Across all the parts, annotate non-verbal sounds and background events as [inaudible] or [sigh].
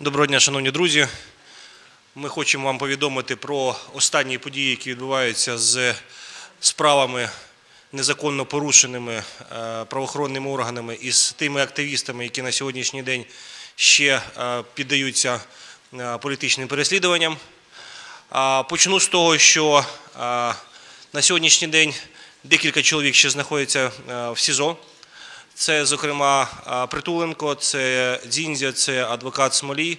Доброго дня, шановні друзі. Ми хочемо вам повідомити про останні події, які відбуваються з справами незаконно порушеними е, правоохоронними органами і з тими активістами, які на сьогоднішній день ще е, піддаються е, політичним переслідуванням. Почну з того, що на сьогоднішній день декілька чоловік ще знаходяться в СІЗО. Це, зокрема, Притуленко, це Дзіндзя, це адвокат Смолі,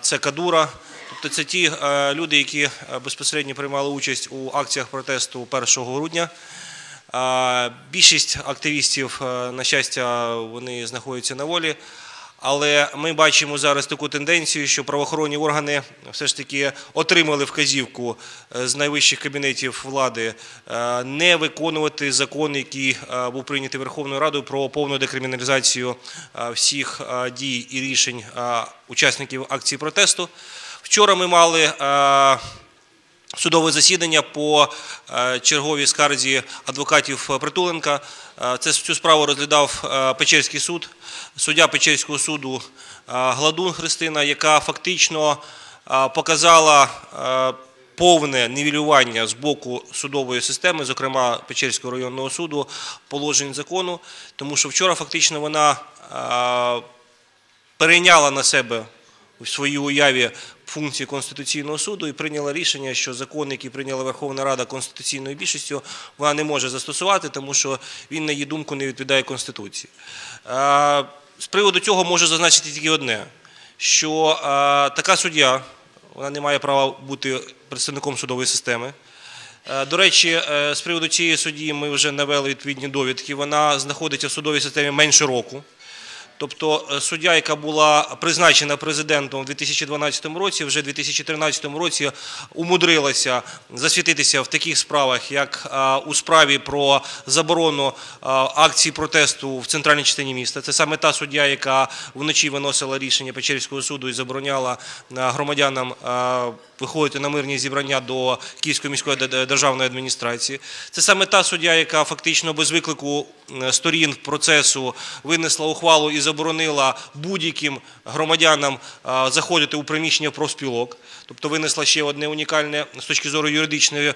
це Кадура. Тобто це ті люди, які безпосередньо приймали участь у акціях протесту 1 грудня. Більшість активістів, на щастя, вони знаходяться на волі. Але ми бачимо зараз таку тенденцію, що правоохоронні органи все ж таки отримали вказівку е, з найвищих кабінетів влади е, не виконувати закон, який е, був прийнятий Верховною Радою про повну декриміналізацію всіх дій і рішень учасників акції протесту. Вчора ми мали судове засідання по е, черговій скарзі адвокатів Притуленка. Е, Це цю справу розглядав е, Печерський суд, суддя Печерського суду е, Гладун Христина, яка фактично е, показала е, повне нівелювання з боку судової системи, зокрема Печерського районного суду, положень закону, тому що вчора фактично вона е, перейняла на себе у своїй уяві функції Конституційного суду і прийняла рішення, що закон, який прийняла Верховна Рада конституційною більшістю, вона не може застосувати, тому що він, на її думку, не відповідає Конституції. З приводу цього можу зазначити тільки одне: що така суддя вона не має права бути представником судової системи. До речі, е, з приводу цієї судді ми вже навели відповідні довідки. Вона знаходиться в судовій системі менше року. Тобто е, суддя, яка була призначена президентом у 2012 році, вже в 2013 році умудрилася засвітитися в таких справах, як е, у справі про заборону е, акцій протесту в центральній частині міста. Це саме та суддя, яка вночі виносила рішення Печерського суду і забороняла громадянам виходити на мирні зібрання до Київської міської державної адміністрації. Це саме та суддя, яка фактично без виклику сторін процесу винесла ухвалу і заборонила будь-яким громадянам заходити у приміщення профспілок. Тобто винесла ще одне унікальне з точки зору юридичної, е,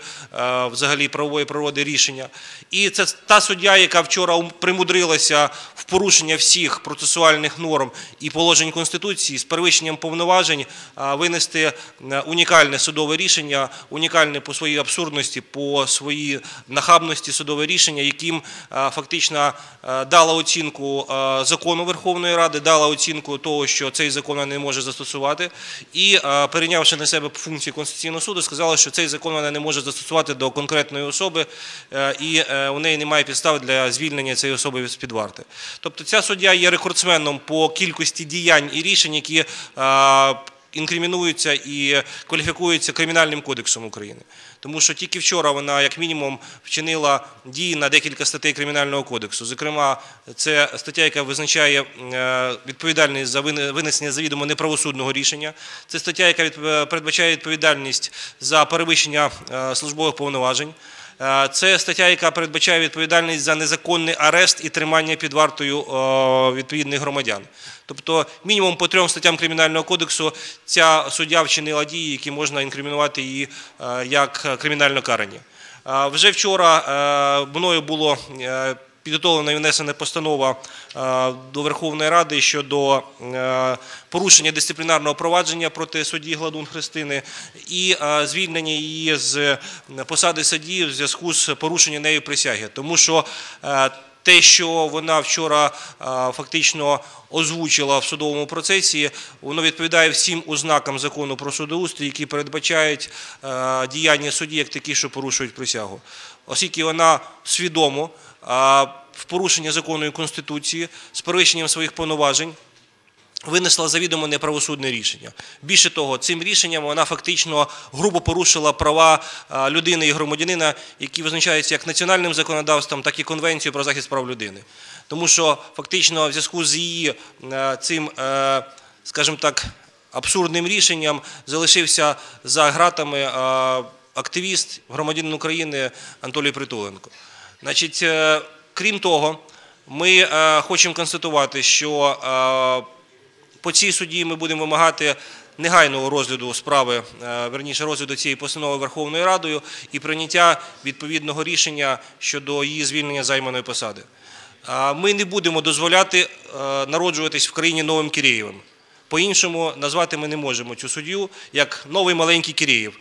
взагалі правової природи рішення. І це та суддя, яка вчора примудрилася в порушення всіх процесуальних норм і положень Конституції з перевищенням повноважень винести е, унікальне судове рішення, унікальне по своїй абсурдності, по своїй нахабності судове рішення, яким е, фактично дала оцінку закону Верховної Ради, дала оцінку того, що цей закон вона не може застосувати, і е, перейнявши на себе функції Конституційного суду, сказала, що цей закон вона не може застосувати до конкретної особи, е, і е, у неї немає підстав для звільнення цієї особи з під варти. Тобто ця суддя є рекордсменом по кількості діянь і рішень, які інкримінуються і кваліфікуються Кримінальним кодексом України. Тому що тільки вчора вона, як мінімум, вчинила дії на декілька статей Кримінального кодексу. Зокрема, це стаття, яка визначає е, відповідальність за вине- винесення завідомо неправосудного рішення. Це стаття, яка передбачає відповідальність за перевищення е, службових повноважень. Е, Це стаття, яка передбачає відповідальність за незаконний арешт і тримання під вартою е, відповідних громадян. Тобто, мінімум по трьом статтям Кримінального кодексу ця суддя вчинила дії, які можна інкримінувати її е, як кримінально карані. Вже вчора мною було підготовлена і внесена постанова е, до Верховної Ради щодо е, порушення дисциплінарного провадження проти судді Гладун Христини і е, звільнення її з посади судді в зв'язку з порушенням нею присяги. Тому що те, що вона вчора фактично озвучила в судовому процесі, воно відповідає всім ознакам закону про судоустрій, які передбачають діяння судді як такі, що порушують присягу. Оскільки вона свідомо в порушення закону і конституції з перевищенням своїх повноважень винесла завідомо неправосудне рішення. Більше того, цим рішенням вона фактично грубо порушила права людини і громадянина, які визначаються як національним законодавством, так і Конвенцією про захист прав людини. Тому що фактично в зв'язку з її е, цим, е, скажімо так, абсурдним рішенням залишився за ґратами е, активіст, громадянин України Анатолій Притуленко. Значить, е, крім того, ми е, хочемо констатувати, що е, По цій суді ми будемо вимагати негайного розгляду справи, верніше розгляду цієї постанови Верховною Радою і прийняття відповідного рішення щодо її звільнення займаної посади. Ми не будемо дозволяти народжуватись в країні новим Кирієвим. По-іншому назвати ми не можемо цю суддю як новий маленький Кирієв.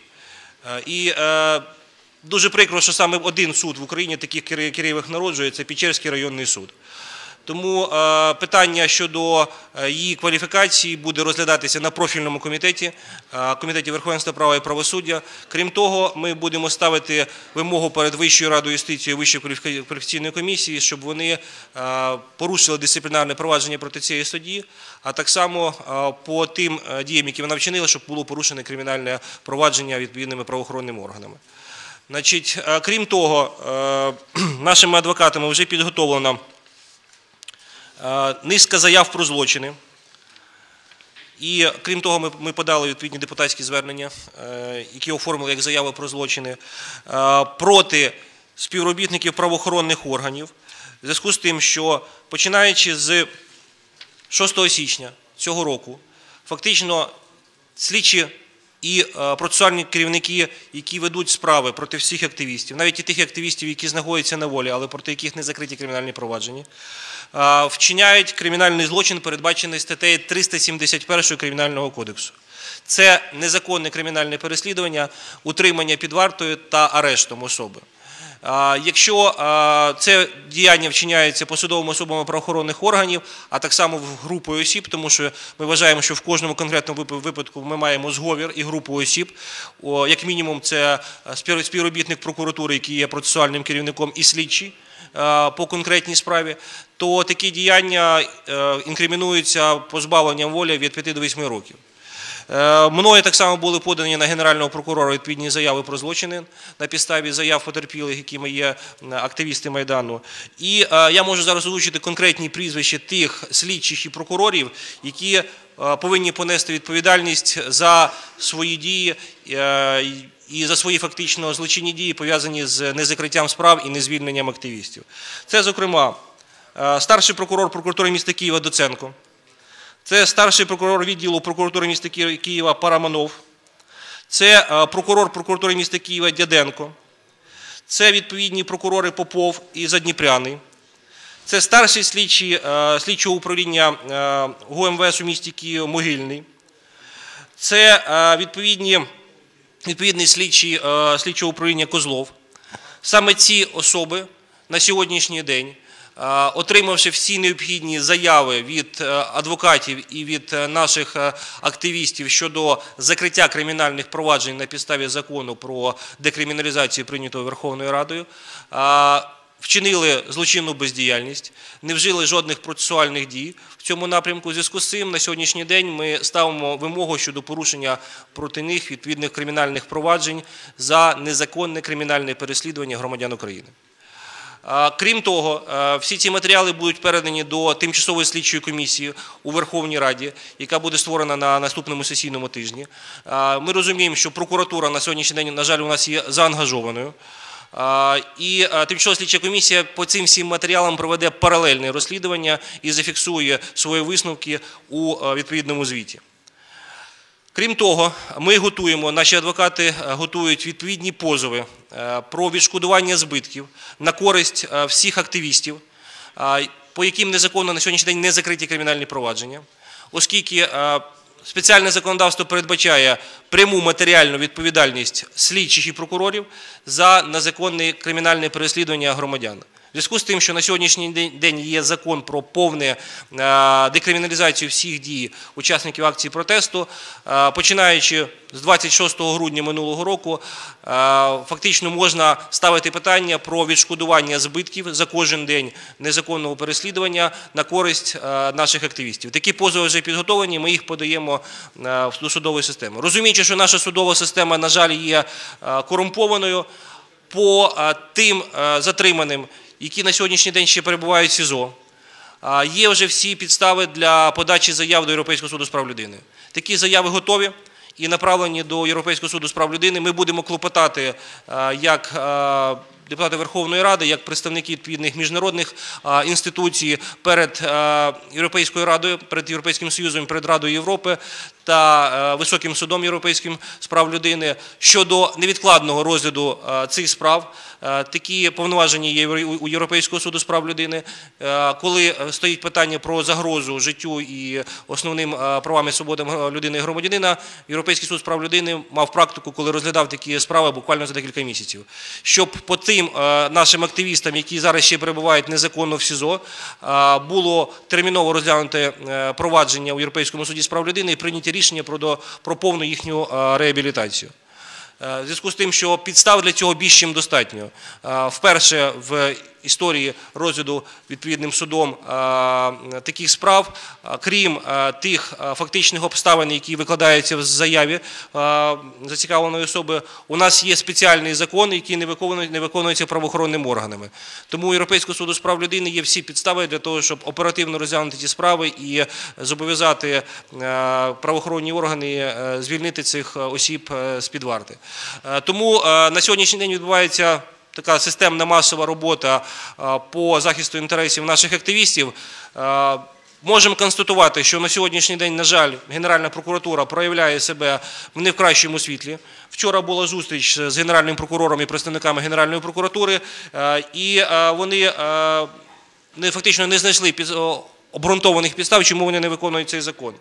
Е, І дуже прикро, що саме один суд в Україні таких Кирієвих народжує це Печерський районний суд. Тому е, питання щодо е, її кваліфікації буде розглядатися на профільному комітеті, е, комітеті верховенства права і правосуддя. Крім того, ми будемо ставити вимогу перед Вищою радою юстиції і Вищою кваліфіка- кваліфікаційною комісією, щоб вони порушили дисциплінарне провадження проти цієї судді, а так само по тим діям, які вона вчинила, щоб було порушене кримінальне провадження відповідними правоохоронними органами. Значить, е, крім того, е, [clears throat] нашими адвокатами вже підготовлено е, низка заяв про злочини. І крім того, ми, подали відповідні депутатські звернення, які оформили як заяви про злочини проти співробітників правоохоронних органів, в зв'язку з тим, що починаючи з 6 січня цього року, фактично слідчі і е, процесуальні керівники, які ведуть справи проти всіх активістів, навіть і тих активістів, які знаходяться на волі, але проти яких не закриті кримінальні провадження, вчиняють кримінальний злочин, передбачений статтею 371 Кримінального кодексу. Це незаконне кримінальне переслідування, утримання під вартою та арештом особи. Якщо це діяння вчиняється посадовими особами правоохоронних органів, а так само групою осіб, тому що ми вважаємо, що в кожному конкретному випадку ми маємо зговір і групу осіб. Як мінімум, це спів- співробітник прокуратури, який є процесуальним керівником, і слідчий е, по конкретній справі, то такі діяння е, інкримінуються позбавленням волі від 5 до 8 років. Е, Мною так само були подані на генерального прокурора відповідні заяви про злочини на підставі заяв потерпілих, якими є активісти Майдану. І е, я можу зараз озвучити конкретні прізвища тих слідчих і прокурорів, які е, повинні понести відповідальність за свої дії і за свої фактично злочинні дії, пов'язані з незакриттям справ і незвільненням активістів. Це, зокрема, старший прокурор прокуратури міста Києва Доценко. Це старший прокурор відділу прокуратури міста Києва Параманов. Це е, прокурор прокуратури міста Києва Дяденко. Це відповідні прокурори Попов і Задніпряний. Це старший слідчий е, слідчого управління е, ГУМВС у місті Києва Могильний. Це відповідні, відповідний слідчий слідчого управління Козлов. Саме ці особи на сьогоднішній день, отримавши всі необхідні заяви від е, адвокатів і від е, наших е, активістів щодо закриття кримінальних проваджень на підставі закону про декриміналізацію, прийнятого Верховною Радою, е, вчинили злочинну бездіяльність, не вжили жодних процесуальних дій в цьому напрямку. У зв'язку з цим на сьогоднішній день ми ставимо вимогу щодо порушення проти них відповідних кримінальних проваджень за незаконне кримінальне переслідування громадян України. Крім того, всі ці матеріали будуть передані до тимчасової слідчої комісії у Верховній Раді, яка буде створена на наступному сесійному тижні. Ми розуміємо, що прокуратура на сьогоднішній день, на жаль, у нас є заангажованою. І тимчасова слідча комісія по цим всім матеріалам проведе паралельне розслідування і зафіксує свої висновки у відповідному звіті. Крім того, ми готуємо, наші адвокати е, готують відповідні позови е, про відшкодування збитків на користь е, всіх активістів, по яким незаконно на сьогоднішній день не закриті кримінальні провадження, оскільки спеціальне законодавство передбачає пряму матеріальну відповідальність слідчих і прокурорів за незаконне кримінальне переслідування громадян. В зв'язку з тим, що на сьогоднішній день- є закон про повне е, декриміналізацію всіх дій учасників акції протесту, е, починаючи з 26 грудня минулого року, е, фактично можна ставити питання про відшкодування збитків за кожен день незаконного переслідування на користь наших активістів. Такі позови вже підготовлені, ми їх подаємо в судову систему. Розуміючи, що наша судова система, на жаль, є корумпованою, по тим затриманим, які на сьогоднішній день ще перебувають в СІЗО. Є вже всі підстави для подачі заяв до Європейського суду з прав людини. Такі заяви готові і направлені до Європейського суду з прав людини. Ми будемо клопотати як депутати Верховної Ради, як представники відповідних міжнародних інституцій перед Європейською Радою, перед Європейським Союзом, перед Радою Європи та е, Високим судом Європейським з прав людини щодо невідкладного розгляду е, цих справ. Е, Такі повноваження є у Європейського суду з прав людини, коли стоїть питання про загрозу життю і основним правам і свободам людини і громадянина. Європейський суд з прав людини мав практику, коли розглядав такі справи буквально за декілька місяців. Щоб по тим нашим активістам, які зараз ще перебувають незаконно в СІЗО, було терміново розглянуте провадження у Європейському суді з прав людини і прийняті рішення про, про повну їхню е, реабілітацію. Е, В зв'язку з тим, що підстав для цього більш чим достатньо. Е, Вперше в історії розгляду відповідним судом е, таких справ, е, крім е, тих фактичних обставин, які викладаються в заяві зацікавленої особи, у нас є спеціальний закон, який не виконується правоохоронними органами. Тому у Європейського суду з прав людини є всі підстави для того, щоб оперативно розглянути ці справи і зобов'язати правоохоронні органи звільнити цих осіб е, з-під варти. Тому на сьогоднішній день відбувається така системна масова робота е, по захисту інтересів наших активістів. Е, Можемо констатувати, що на сьогоднішній день, на жаль, Генеральна прокуратура проявляє себе в не в кращому світлі. Вчора була зустріч з генеральним прокурором і представниками Генеральної прокуратури, е, і вони фактично не знайшли обґрунтованих підстав, чому вони не виконують цей закон.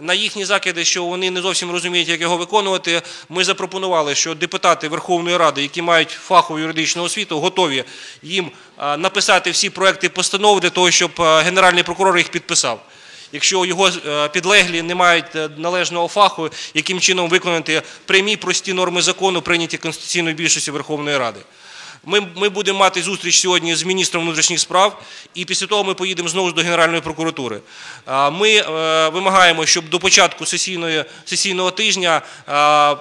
На їхні закиди, що вони не зовсім розуміють, як його виконувати, ми запропонували, що депутати Верховної Ради, які мають фахову юридичну освіту, готові їм написати всі проекти постанов для того, щоб генеральний прокурор їх підписав. Якщо його е, підлеглі не мають е, належного фаху, яким чином виконати прямі прості норми закону, прийняті конституційною більшістю Верховної Ради. Ми, ми будемо мати зустріч сьогодні з міністром внутрішніх справ, і після того ми поїдемо знову до Генеральної прокуратури. Ми е, вимагаємо, щоб до початку сесійної, сесійного тижня е,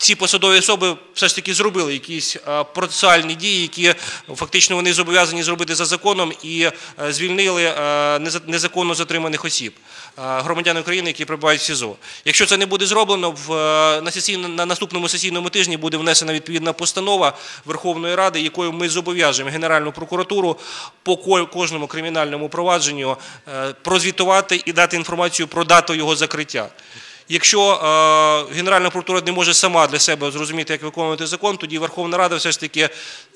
ці посадові особи все ж таки зробили якісь е, процесуальні дії, які фактично вони зобов'язані зробити за законом і е, звільнили е, незаконно затриманих осіб, громадян України, які перебувають в СІЗО. Якщо це не буде зроблено, в, на, сесійно- на наступному сесійному тижні буде внесена відповідна постанова Верховної Ради, якою ми зобов'яжемо Генеральну прокуратуру по кожному кримінальному провадженню прозвітувати і дати інформацію про дату його закриття. Якщо е, Генеральна прокуратура не може сама для себе зрозуміти, як виконувати закон, тоді Верховна Рада все ж таки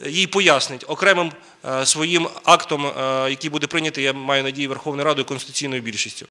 їй пояснить окремим е, своїм актом, е, який буде прийнятий, я маю надію, Верховною Радою конституційною більшістю.